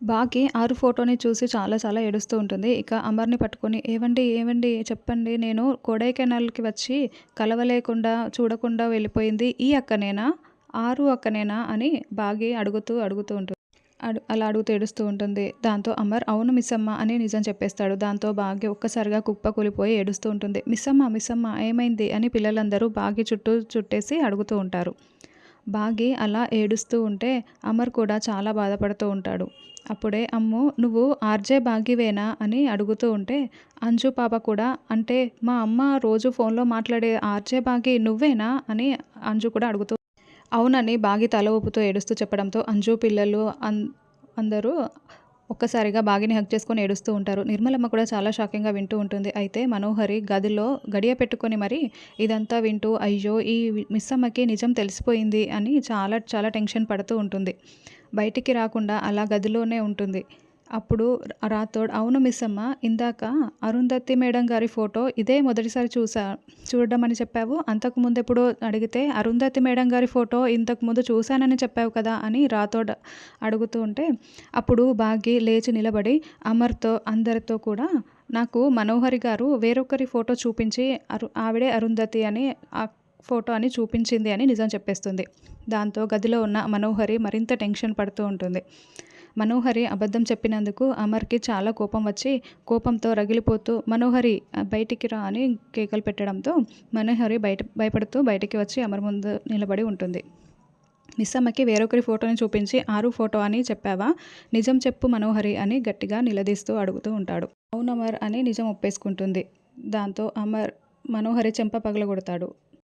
బాకి ఆరు ఫోటోని చూసి చాలా చాలా ఏడుస్తూ ఉంటుంది. ఇక అమర్ని పట్టుకొని ఏవండి ఏవండి చెప్పండి. నేను కొడైకెనాల్కి వచ్చి కలవలేకుండా చూడకుండా వెళ్ళిపోయింది ఈ అక్కనేనా? ఆరు అక్కనేనా? అని బాగి అడుగుతూ అడుగుతూ ఉంటుంది. అడు అలా అడుగుతూ ఏడుస్తూ ఉంటుంది. దాంతో అమర్ అవును మిస్సమ్మ అని నిజం చెప్పేస్తాడు. దాంతో బాగి ఒక్కసారిగా కుప్ప కూలిపోయి ఏడుస్తూ ఉంటుంది. మిస్సమ్మ మిస్సమ్మ ఏమైంది? అని పిల్లలందరూ బాగి చుట్టూ చుట్టేసి అడుగుతూ ఉంటారు. బాగి అలా ఏడుస్తూ ఉంటే అమర్ కూడా చాలా బాధపడుతూ ఉంటాడు. అప్పుడే అమ్ము నువ్వు ఆర్జే బాగివేనా అని అడుగుతూ ఉంటే అంజు పాప కూడా అంటే మా అమ్మ రోజు ఫోన్లో మాట్లాడే ఆర్జే బాగి నువ్వేనా అని అంజు కూడా అడుగుతూ అవునని బాగి తల ఊపుతూ ఏడుస్తూ చెప్పడంతో అంజు పిల్లలు అందరూ ఒక్కసారిగా బాగిని హక్ చేసుకొని ఏడుస్తూ ఉంటారు. నిర్మలమ్మ కూడా చాలా షాకింగ్గా వింటూ ఉంటుంది. అయితే మనోహరి గదిలో గడియ పెట్టుకొని మరి ఇదంతా వింటూ అయ్యో ఈ మిస్ అమ్మకి నిజం తెలిసిపోయింది అని చాలా చాలా టెన్షన్ పడుతూ ఉంటుంది. బయటికి రాకుండా అలా గదిలోనే ఉంటుంది. అప్పుడు రాథోడ్ అవును మిస్ అమ్మ ఇందాక అరుంధతి మేడం గారి ఫోటో ఇదే మొదటిసారి చూసా చూడడం అని చెప్పావు అంతకుముందు ఎప్పుడు అడిగితే అరుంధతి మేడం గారి ఫోటో ఇంతకుముందు చూశానని చెప్పావు కదా అని రాథోడ్ అడుగుతూ ఉంటే అప్పుడు బాగి లేచి నిలబడి అమర్తో అందరితో కూడా నాకు మనోహరి గారు వేరొకరి ఫోటో చూపించి అరు ఆవిడే అరుంధతి అని ఆ ఫోటో అని చూపించింది అని నిజం చెప్పేస్తుంది. దాంతో గదిలో ఉన్న మనోహరి మరింత టెన్షన్ పడుతూ ఉంటుంది. మనోహరి అబద్ధం చెప్పినందుకు అమర్కి చాలా కోపం వచ్చి కోపంతో రగిలిపోతూ మనోహరి బయటికి రా అని కేకలు పెట్టడంతో మనోహరి బయట భయపడుతూ బయటికి వచ్చి అమర్ ముందు నిలబడి ఉంటుంది. మిస్ అమ్మకి వేరొకరి ఫోటోని చూపించి ఆరు ఫోటో అని చెప్పావా? నిజం చెప్పు మనోహరి అని గట్టిగా నిలదీస్తూ అడుగుతూ ఉంటాడు. అవునమర్ అని నిజం ఒప్పేసుకుంటుంది. దాంతో అమర్ మనోహరి చెంప పగలగొడతాడు.